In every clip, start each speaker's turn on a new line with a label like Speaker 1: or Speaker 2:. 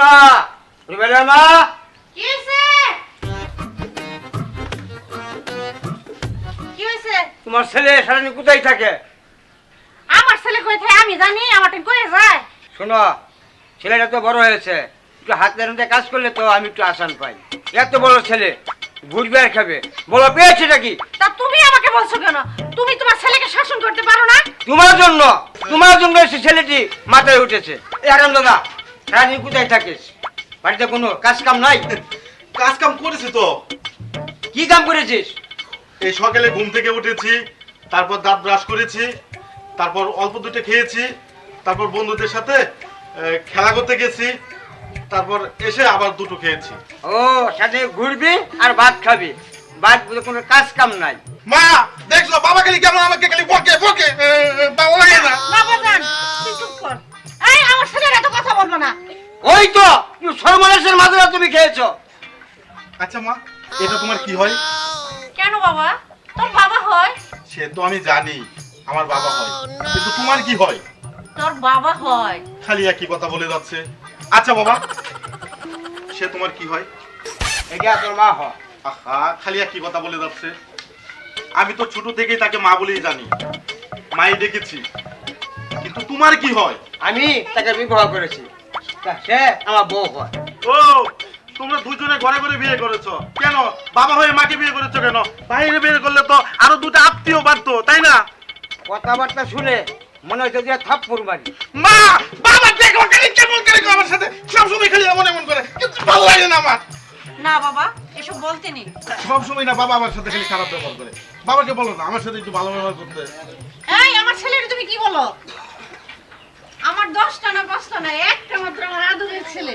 Speaker 1: মা রুবেলের মা।
Speaker 2: কি হয়েছে? কি হয়েছে?
Speaker 1: তোমার ছেলে সারাদিন কোথায় থাকে?
Speaker 2: আমার ছেলে কই থাকে আমি জানি আমার টাইম কই যায়?
Speaker 1: শোনো ছেলেটা তো বড় হয়েছে। একটু হাত কাজ করলে তো আমি একটু আসান পাই। এত বড় ছেলে আর খাবে। বলো পেয়েছেটা কি?
Speaker 2: তা তুমি আমাকে বলছো কেন? তুমি তোমার ছেলেকে শাসন করতে পারো না?
Speaker 1: তোমার জন্য তোমার জন্য সে ছেলেটি মাথায় উঠেছে। আরাম দাদা সারাদিন কোথায় থাকিস? বাড়িতে কোনো কাজ কাম নাই?
Speaker 3: কাজ কাম করেছি তো।
Speaker 1: কি কাম করেছিস?
Speaker 3: এই সকালে ঘুম থেকে উঠেছি তারপর দাঁত ব্রাশ করেছি তারপর অল্প দুটো খেয়েছি তারপর বন্ধুদের সাথে আহ, খেলা করতে গেছি তারপর এসে আবার দুটো খেয়েছি।
Speaker 1: ও সাথে ঘুরবি আর ভাত খাবি। বাদ বলে কোনো কাজ কাম নাই।
Speaker 3: মা দেখছ বাবা খালি কেমন আমাকে খালি বকে বকে। লাগে না
Speaker 2: বাবা জান তুই চুপ কর। এই আমার ছেলের এত কথা বলব না।
Speaker 1: ওই তো সর্বনাশের মাঝে তুমি খেয়েছো।
Speaker 3: আচ্ছা মা এটা তোমার কি হয়?
Speaker 2: কেন বাবা? তোর বাবা হয়?
Speaker 3: সে তো আমি জানি আমার বাবা হয়। কিন্তু তোমার কি হয়?
Speaker 2: তোর বাবা হয়।
Speaker 3: খালি একই কথা বলে যাচ্ছে। আচ্ছা বাবা সে তোমার কি হয়?
Speaker 1: এটা তোর মা হ
Speaker 3: আহা খালি একই কথা বলে যাচ্ছে। আমি তো ছোট থেকেই তাকে মা বলেই জানি। মাই কিন্তু তোমার কি হয়?
Speaker 1: আমি তাকে বিবাহ করেছি। সে আমার বউ হয়।
Speaker 3: ও তোমরা দুজনে ঘরে ঘরে বিয়ে করেছ। কেন? বাবা হয়ে মাকে বিয়ে করেছ কেন? বাইরে বিয়ে করলে তো আরও দুটো আত্মীয় বাড়তো তাই না?
Speaker 1: কথাবার্তা শুনে মনে হচ্ছে যে থাপ্পড় মারি।
Speaker 3: মা বাবা দেখো খালি কেমন করে গো আমার সাথে? সবসময় খালি এমন এমন করে কিন্তু ভালো লাগে না আমার।
Speaker 2: না বাবা এসব বলতে নেই।
Speaker 3: সবসময় না বাবা আমার সাথে খালি খারাপ ব্যবহার করে। বাবাকে বলো না আমার সাথে একটু ভালো ব্যবহার করতে।
Speaker 2: এই আমার ছেলের তুমি কি বলো? দশটা না পাঁচটা না একটা মাত্র আমার আদরের ছেলে।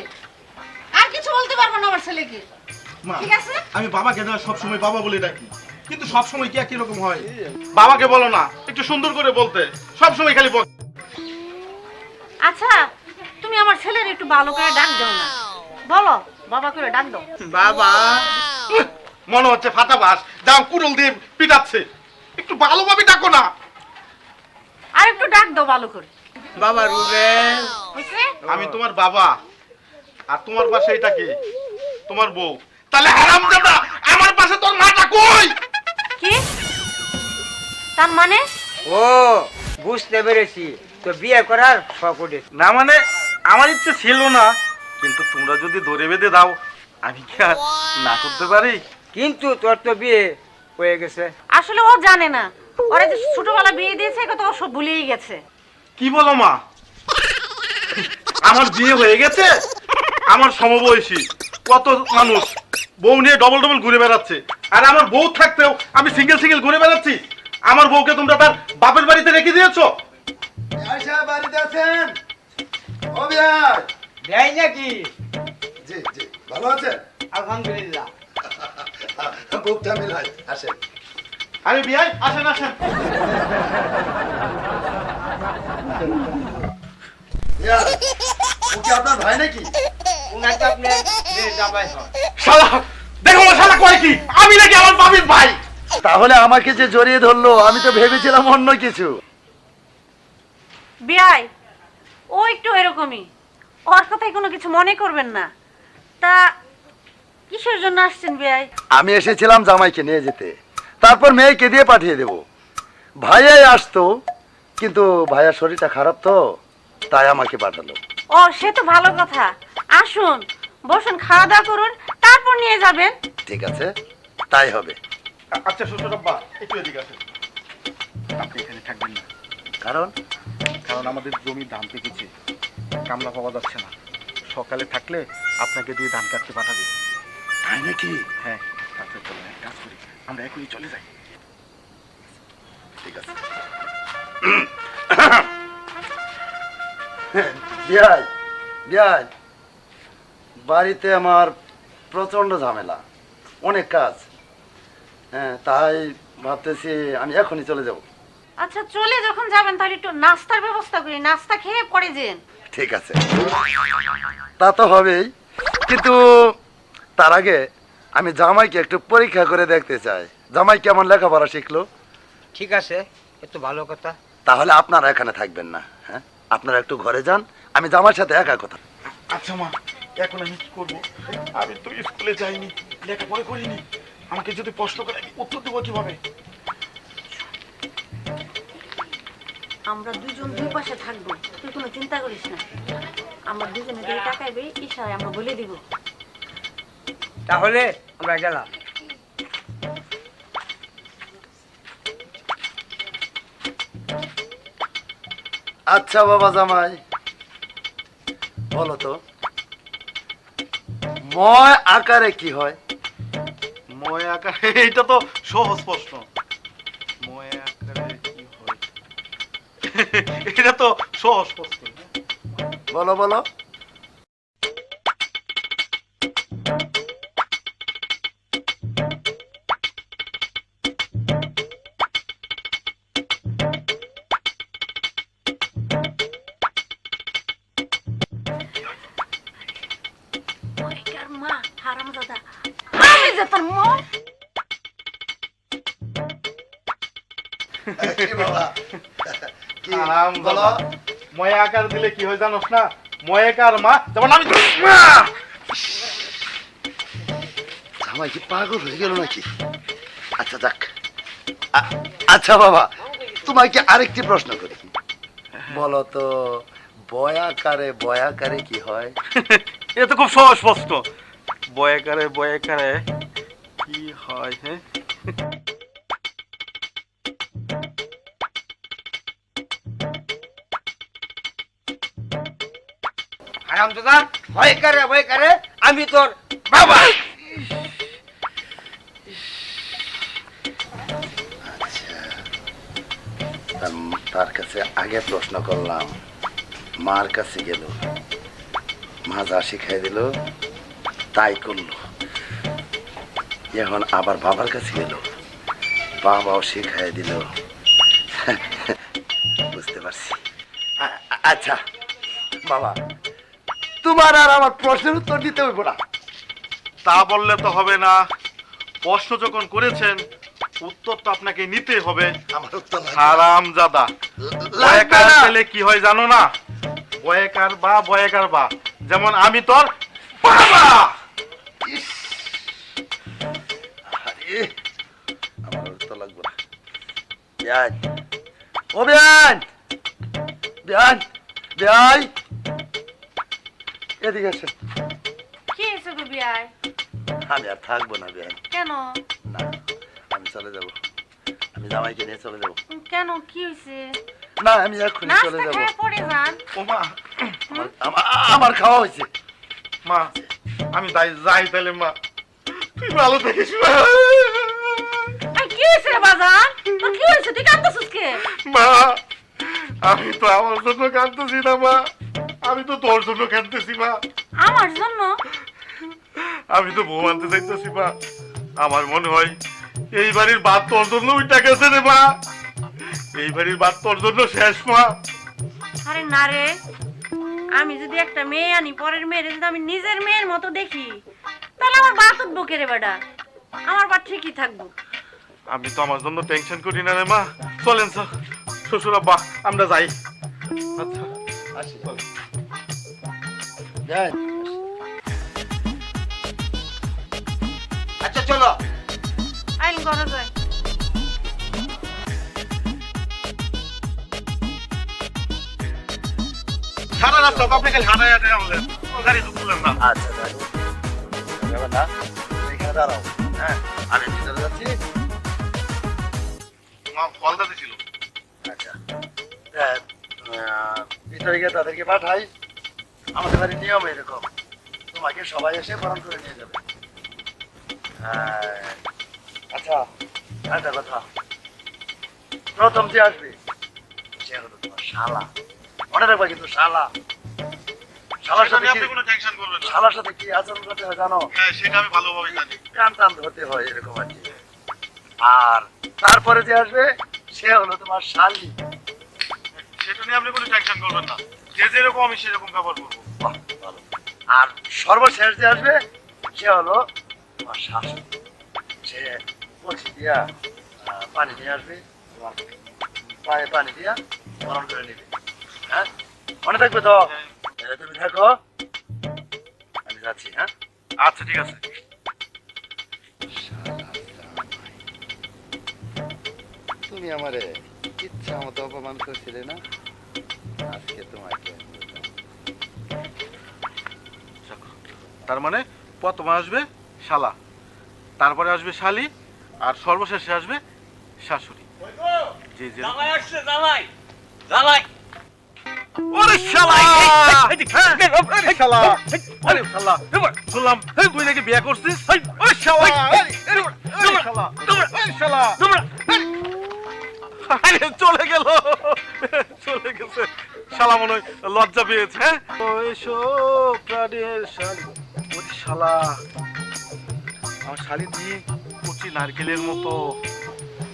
Speaker 2: আর কিছু বলতে পারব না আমার ছেলেকে।
Speaker 3: মা
Speaker 2: ঠিক আছে?
Speaker 3: আমি বাবাকে না সবসময় বাবা বলে ডাকি। কিন্তু সবসময় কি একই রকম হয়? বাবাকে বলো না একটু সুন্দর করে বলতে। সবসময় খালি বল।
Speaker 2: আচ্ছা তুমি আমার ছেলের একটু ভালো করে ডাক দাও না। বলো বাবা করে ডাক দাও।
Speaker 1: বাবা।
Speaker 3: মনে হচ্ছে ফাটা বাস। যাও কুড়ুল দিয়ে পিটাচ্ছে। একটু ভালোভাবে ডাকো না।
Speaker 2: আর একটু ডাক দাও ভালো করে।
Speaker 1: বাবা রুবেল।
Speaker 3: আমি তোমার বাবা। আর তোমার পাশে এটা কে? তোমার বউ। তাহলে হারাম দাদা আমার পাশে তোর মাটা কই?
Speaker 2: কি? তার মানে?
Speaker 1: ও বুঝতে পেরেছি। তো বিয়ে করার শখ উঠেছে।
Speaker 3: না মানে আমার ইচ্ছে ছিল না কিন্তু তোমরা যদি ধরে বেঁধে দাও আমি কি আর না করতে পারি?
Speaker 1: কিন্তু তোর তো বিয়ে হয়ে গেছে।
Speaker 2: আসলে ও জানে না। ওরা যে ছোটবেলা বিয়ে দিয়েছে কথা ও সব ভুলেই গেছে।
Speaker 3: কি বলো মা? আমার বিয়ে হয়ে গেছে? আমার সমবয়সী। কত মানুষ। বউ নিয়ে ডবল ডবল ঘুরে বেড়াচ্ছে। আর আমার বউ থাকতেও আমি সিঙ্গেল সিঙ্গেল ঘুরে বেড়াচ্ছি। আমার বউকে তোমরা তার বাপের বাড়িতে রেখে দিয়েছ?
Speaker 4: বাড়িতে আছেন?
Speaker 1: দেয় নাকি?
Speaker 4: জি জি। ভালো আছেন?
Speaker 1: আলহামদুলিল্লাহ।
Speaker 4: আসেন।
Speaker 3: আরে বিয়াই আসেন আসেন।
Speaker 4: আপনার ভাই নাকি?
Speaker 1: উনাকে আপনি মেয়ের জামাই হয়।
Speaker 3: শালা দেখো শালা কয় কি? আমি নাকি আমার বাবির ভাই।
Speaker 4: তাহলে আমাকে যে জড়িয়ে ধরলো আমি তো ভেবেছিলাম অন্য কিছু।
Speaker 2: বিয়াই ও একটু এরকমই। ওর কথাই কোনো কিছু মনে করবেন না। তা কিসের জন্য আসছেন বিয়াই?
Speaker 4: আমি এসেছিলাম জামাইকে নিয়ে যেতে। তারপর মেয়েকে দিয়ে পাঠিয়ে দেব। ভাইয়াই আসতো কিন্তু ভাইয়ার শরীরটা খারাপ তো তাই আমাকে পাঠালো।
Speaker 2: ও সে তো ভালো কথা। আসুন বসুন খাওয়া দাওয়া করুন তারপর নিয়ে যাবেন।
Speaker 4: ঠিক আছে তাই হবে।
Speaker 3: আচ্ছা শ্বশুর আব্বা একটু এদিকে আসেন। আপনি এখানে থাকবেন না।
Speaker 4: কারণ?
Speaker 3: কারণ আমাদের জমি ধান পেকেছে কামলা পাওয়া যাচ্ছে না। সকালে থাকলে আপনাকে দিয়ে ধান কাটতে পাঠাবে।
Speaker 4: তাই নাকি?
Speaker 3: হ্যাঁ তারপরে এক কাজ করি আমরা এখনই চলে যাই।
Speaker 4: ঠিক আছে। বিয়াই বিয়াই। বাড়িতে আমার প্রচণ্ড ঝামেলা অনেক কাজ। হ্যাঁ তাই ভাবতেছি আমি এখনই চলে যাব।
Speaker 2: আচ্ছা চলে যখন যাবেন তাহলে একটু নাস্তার ব্যবস্থা করি নাস্তা খেয়ে পরে যেন।
Speaker 4: ঠিক আছে। তা তো হবেই কিন্তু তার আগে আমি জামাইকে একটু পরীক্ষা করে দেখতে চাই। জামাই কেমন লেখাপড়া শিখলো?
Speaker 1: ঠিক আছে একটু ভালো কথা।
Speaker 4: তাহলে আপনারা এখানে থাকবেন না হ্যাঁ? আপনারা একটু ঘরে যান আমি জামার সাথে একা কথা।
Speaker 3: আচ্ছা মা এখন আমি কি করব? আমি তো স্কুলে যাইনি লেখাপড়া করিনি। আমাকে যদি প্রশ্ন করে আমি উত্তর দেবো কীভাবে?
Speaker 5: আমরা দুজন দুই পাশে থাকব তুই কোনো চিন্তা করিস না। আমরা দুজনে দিকে টাকাইবে ইশারায় আমরা বলে দিব।
Speaker 1: তাহলে আমরা গেলাম।
Speaker 4: আচ্ছা বাবা জামাই। বলো তো ময় আকারে কি হয়?
Speaker 3: ময় আকারে এটা তো সহজ প্রশ্ন। ময় আকারে কি হয়? এটা তো সহজ প্রশ্ন।
Speaker 4: বলো বলো।
Speaker 5: মা হারাম দাদা আমি যে তোর মা।
Speaker 4: কি বাবা। কি
Speaker 3: আরাম
Speaker 4: বলো?
Speaker 3: ময় আকার দিলে কি হয় জানোস না? ময়াকার মা? যেমন আমি
Speaker 4: জামাই কি পাগল হয়ে গেল নাকি? আচ্ছা যাক। আচ্ছা বাবা। তোমাকে আরেকটি প্রশ্ন করি? বলো তো বয়াকারে বয়াকারে কি হয়?
Speaker 3: এটা তো খুব সহজ প্রশ্ন। বয়াকারে বয়াকারে। কি হয় হ্যাঁ?
Speaker 1: আরাম ভয় করে ভয় করে আমি তোর বাবা।
Speaker 4: তার- তার কাছে আগে প্রশ্ন করলাম মার কাছে গেল মা যা শিখাই দিল তাই করল। এখন আবার বাবার কাছে গেল। বাবাও শিখাই দিল। বুঝতে পারছি। আচ্ছা বাবা তোমার আর আমার প্রশ্নের উত্তর দিতে হইব না।
Speaker 3: তা বললে তো হবে না। প্রশ্ন যখন করেছেন উত্তর তো আপনাকে নিতে হবে।
Speaker 4: আমার উত্তর লাগবে না।
Speaker 3: হারাম জাদা।
Speaker 4: লাগবে
Speaker 3: বয়াকার পেলে কি হয় জানো না? বয়াকার বা বয়াকার বা। যেমন আমি তোর বাবা!
Speaker 4: বিয়ান, ও বিয়ান! বিয়ান, বিয়াই! এদিকে আসেন।
Speaker 5: কি হয়েছে গো বিয়ায়?
Speaker 4: আমি আর থাকব না বিয়ান
Speaker 5: কেন?
Speaker 4: না আমি চলে যাব। আমি জামাইকে নিয়ে চলে যাব।
Speaker 5: কেন? কি হয়েছে?
Speaker 4: না আমি এখনই চলে যাব।
Speaker 5: পড়ে যান।
Speaker 3: ও মা
Speaker 4: আমার- খাওয়া হয়েছে।
Speaker 3: মা আমি যাই যাই তাহলে মা। ভালো থাকিস মা।
Speaker 5: তোর কি হয়েছে? তুই কাঁদতেছিস কে?
Speaker 3: মা আমি তো আমার জন্য কাঁদতেছি না মা। আমি তো তোর জন্য কাঁদতেছি মা।
Speaker 5: আমার জন্য?
Speaker 3: আমি তো বউ আনতে চাইতেছি মা। আমার মনে হয় এই বাড়ির বাদ তোর জন্য গেছে রে মা। এই বাড়ির বাদ তোর জন্য শেষ মা।
Speaker 5: আরে না রে। আমি যদি একটা মেয়ে আনি পরের মেয়ের যদি আমি নিজের মেয়ের মতো দেখি তাহলে আমার বাত উঠবো কে রে বেটা? আমার বা ঠিকই থাকব।
Speaker 3: আমি তো আমার জন্য টেনশন করি না রে মা। চলেন স্যার। শ্বশুর আব্বা আমরা যাই। আচ্ছা
Speaker 4: আসি
Speaker 1: আচ্ছা চলো।
Speaker 5: আইন করা যায়।
Speaker 3: সারা রাস্তা আপনি খালি আমাদের গাড়ি ঢুকলেন না।
Speaker 4: আচ্ছা এখানে দাঁড়াও। হ্যাঁ আমি ভিতরে যাচ্ছি।
Speaker 3: মা কলটা ছিল।
Speaker 4: আচ্ছা। হ্যাঁ, ভিতরে গিয়ে তাদেরকে পাঠাই। আমাদের বাড়ির নিয়ম এরকম। তোমাকে সবাই এসে বরণ করে নিয়ে যাবে। হ্যাঁ, আচ্ছা একটা কথা। প্রথম যে আসবে সে হলো তোমার শালা। মনে রাখবা কিন্তু শালা। শালার সাথে
Speaker 3: আপনি কোনো টেনশন করবেন না।
Speaker 4: শালার সাথে কি আচরণ করতে হয় জানো?
Speaker 3: হ্যাঁ সেটা আমি ভালোভাবে জানি।
Speaker 4: টান টান ধরতে হয় এরকম আর কি। আর তারপরে যে আসবে সে হলো তোমার শালি।
Speaker 3: সেটা নিয়ে আপনি কোনো টেনশন করবেন না। যে যেরকম আমি সেরকম ব্যবহার করব।
Speaker 4: আর সর্বশেষ যে আসবে সে হলো তোমার শাশুড়ি সে কচি দিয়া পানি নিয়ে আসবে তোমার পায়ে পানি দিয়া গরম করে নিবে। হ্যাঁ? মনে থাকবে তো?
Speaker 3: হ্যাঁ।
Speaker 4: তুমি থাকো। আমি যাচ্ছি হ্যাঁ? আচ্ছা ঠিক আছে। তুমি আমারে ইচ্ছা মতো অপমান করছিলে না আজকে তোমাকে
Speaker 3: তার মানে প্রথমে আসবে শালা তারপরে আসবে শালি আর সর্বশেষে আসবে শাশুড়ি জি জি
Speaker 1: জামাই আসছে জামাই জামাই
Speaker 3: ওরে শালা হ্যাঁ, এই শালা আরে শালা শুনলাম তুই নাকি বিয়ে করছিস ওরে শালা ওরে শালা ওরে শালা আরে চলে গেল চলে গেছে শালা মনে লজ্জা পেয়েছে হ্যাঁ এসো প্রাণের শালি শালা আমার শালি দিয়ে কচি নারকেলের মতো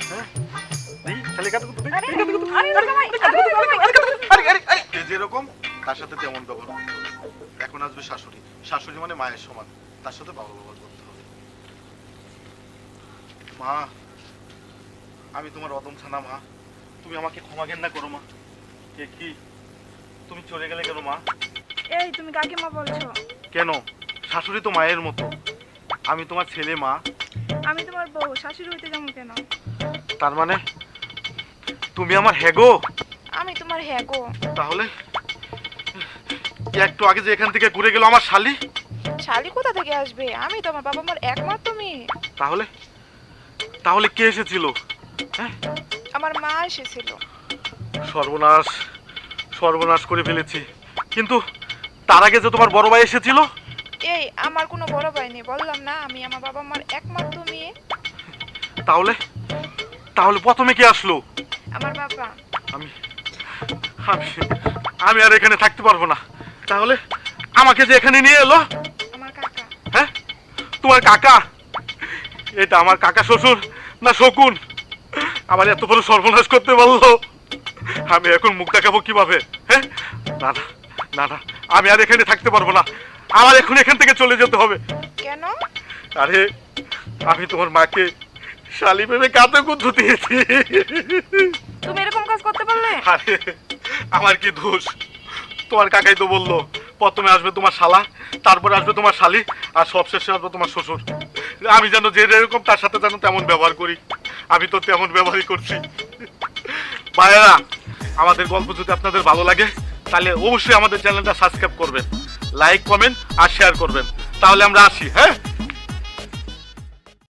Speaker 3: হ্যাঁ এই শালি কাটু কুতু, এই কাটু কুতু, আরে, আরে, আরে, আরে, আরে। যে যেরকম তার সাথে তেমন ব্যবহার করতে হবে এখন আসবে শাশুড়ি শাশুড়ি মানে মায়ের সমান তার সাথে বাবা ব্যবহার করতে হবে মা আমি তোমার অদম ছানা মা। তুমি আমাকে ক্ষমা ঘেন্না করো মা। কে কি? তুমি চলে গেলে কেন মা?
Speaker 6: এই তুমি কাকিমা বলছো।
Speaker 3: কেন? শাশুড়ি তো মায়ের মতো। আমি তোমার ছেলে মা।
Speaker 6: আমি তোমার বউ শাশুড়ি হইতে যাব কেন?
Speaker 3: তার মানে তুমি আমার হেগো
Speaker 6: আমি তোমার হ্যাঁ গো
Speaker 3: তাহলে একটু আগে যে এখান থেকে ঘুরে গেল আমার শালি?
Speaker 6: শালি কোথা থেকে আসবে? আমি তো আমার বাবা মার একমাত্র মেয়ে।
Speaker 3: তাহলে? তাহলে কে এসেছিল?
Speaker 6: আমার মা এসেছিল।
Speaker 3: সর্বনাশ সর্বনাশ করে ফেলেছি। কিন্তু তার আগে যে তোমার বড় ভাই এসেছিল?
Speaker 6: এই আমার কোনো বড় ভাই নেই বললাম না আমি আমার বাবা মার একমাত্র মেয়ে।
Speaker 3: তাহলে? তাহলে প্রথমে কে আসলো?
Speaker 6: আমার বাবা।
Speaker 3: আমি আমি আমি আর এখানে থাকতে পারব না। তাহলে আমাকে যে এখানে নিয়ে এলো?
Speaker 6: আমার কাকা।
Speaker 3: হ্যাঁ? তোমার কাকা? এটা আমার কাকা শ্বশুর না শকুন? আমার এত বড় সর্বনাশ করতে পারল। আমি এখন মুখ দেখাবো কীভাবে হ্যাঁ? না না না না আমি আর এখানে থাকতে পারব না। আমার এখন এখান থেকে চলে যেতে হবে।
Speaker 6: কেন?
Speaker 3: আরে আমি তোমার মাকে শালি ভেবে কাঁদে কুদ্ধ দিয়েছি।
Speaker 6: তুমি এরকম কাজ করতে পারলে?
Speaker 3: আরে আমার কি দোষ? তোমার কাকাই তো বলল প্রথমে আসবে তোমার শালা তারপরে আসবে তোমার শালি আর সবশেষে আসবে তোমার শ্বশুর। আমি যেন যে যেরকম তার সাথে যেন তেমন ব্যবহার করি। আমি তো তেমন ব্যবহারই করছি। ভাইয়েরা, আমাদের গল্প যদি আপনাদের ভালো লাগে, তাহলে অবশ্যই আমাদের চ্যানেলটা সাবস্ক্রাইব করবেন লাইক কমেন্ট আর শেয়ার করবেন। তাহলে আমরা আসি হ্যাঁ?